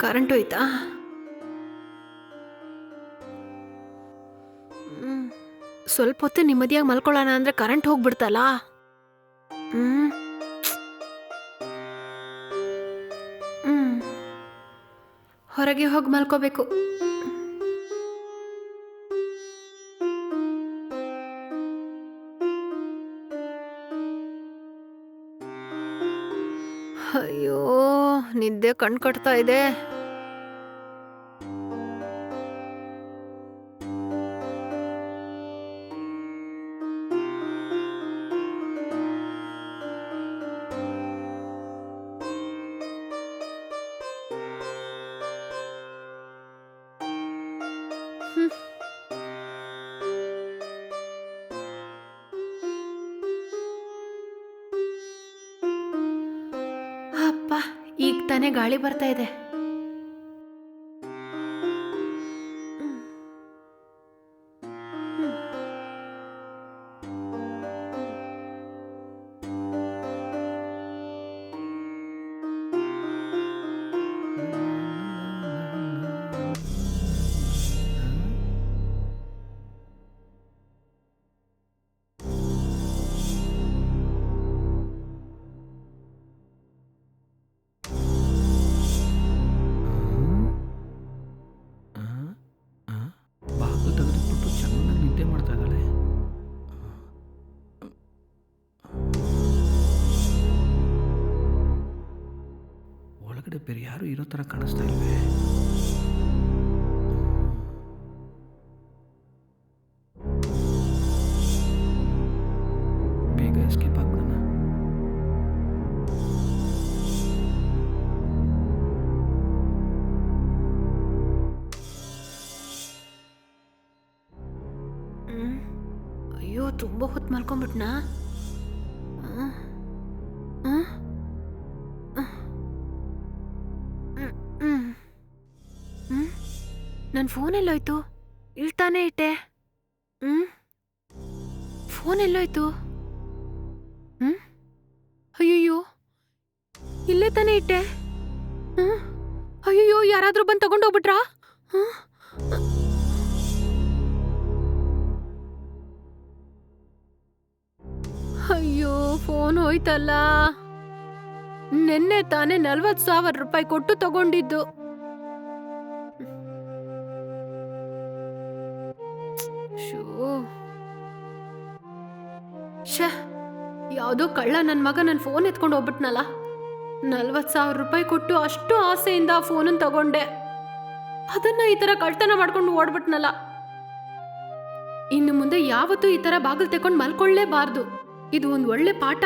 Current ಹೋಯ್ತಾ. ಸ್ವಲ್ಪ ಹೊತ್ತು ನೆಮ್ಮದಿಯಾಗಿ ಮಲ್ಕೊಳ್ಳೋಣ ಅಂದ್ರೆ ಕರೆಂಟ್ ಹೋಗ್ಬಿಡ್ತಲ್ಲ ಹೊರಗೆ ಹೋಗಿ ಮಲ್ಕೋಬೇಕು. ಅಯ್ಯೋ ನಿದ್ದೆ ಕಣ್ ಕಟ್ತಾ ಇದೆ. ಈಗ ತಾನೇ ಗಾಳಿ ಬರ್ತಾ ಇದೆ. ಬೇರೆ ಯಾರು ಇರೋ ಥರ ಕಾಣಿಸ್ತಾ ಇಲ್ವೇ? ಬೇಗ ಎಸ್ಕೇಪ್ ಆಗ್ಬಿಡೋಣ. ಅಯ್ಯೋ ತುಂಬ ಹೊತ್ತು ಮಲ್ಕೊಂಬಿಟ್ನಾ ನನ್ನ ಫೋನ್ ಎಲ್ಲೋಯ್ತು ಇಲ್ಲಿ ತಾನೇ ಇಟ್ಟೆ. ಹ್ಮ್? ಫೋನ್ ಎಲ್ಲೋಯ್ತು ಹ್ಮ್? ಅಯ್ಯಯ್ಯೋ. ಇಲ್ಲೇ ತಾನೇ ಇಟ್ಟೆ. ಹ್ಮ್? ಅಯ್ಯಯ್ಯೋ, ಯಾರಾದ್ರೂ ಬಂದು ತಗೊಂಡೋಗ್ಬಿಟ್ರಾ? ಹ್ಮ್? ಅಯ್ಯೋ, ಫೋನ್ ಹೋಯ್ತಲ್ಲ. ನಿನ್ನೆ ತಾನೇ ನಲ್ವತ್ತು ಸಾವಿರ ರೂಪಾಯಿ ಕೊಟ್ಟು ತಗೊಂಡಿದ್ದು. ಶ ಯಾವುದೋ ಕಳ್ಳ ನನ್ನ ಮಗ ನನ್ನ ಫೋನ್ ಎತ್ಕೊಂಡು ಹೋಗ್ಬಿಟ್ನಲ್ಲ. ನಲ್ವತ್ ಸಾವಿರ ರೂಪಾಯಿ ಕೊಟ್ಟು ಅಷ್ಟು ಆಸೆಯಿಂದ ಫೋನನ್ನು ತಗೊಂಡೆ. ಅದನ್ನ ಈ ಥರ ಕಳ್ತನ ಮಾಡ್ಕೊಂಡು ಓಡ್ಬಿಟ್ನಲ್ಲ. ಇನ್ನು ಮುಂದೆ ಯಾವತ್ತೂ ಈ ಥರ ಬಾಗಿಲು ತಗೊಂಡು ಮಲ್ಕೊಳ್ಳೇಬಾರ್ದು. ಇದು ಒಂದು ಒಳ್ಳೆ ಪಾಠ.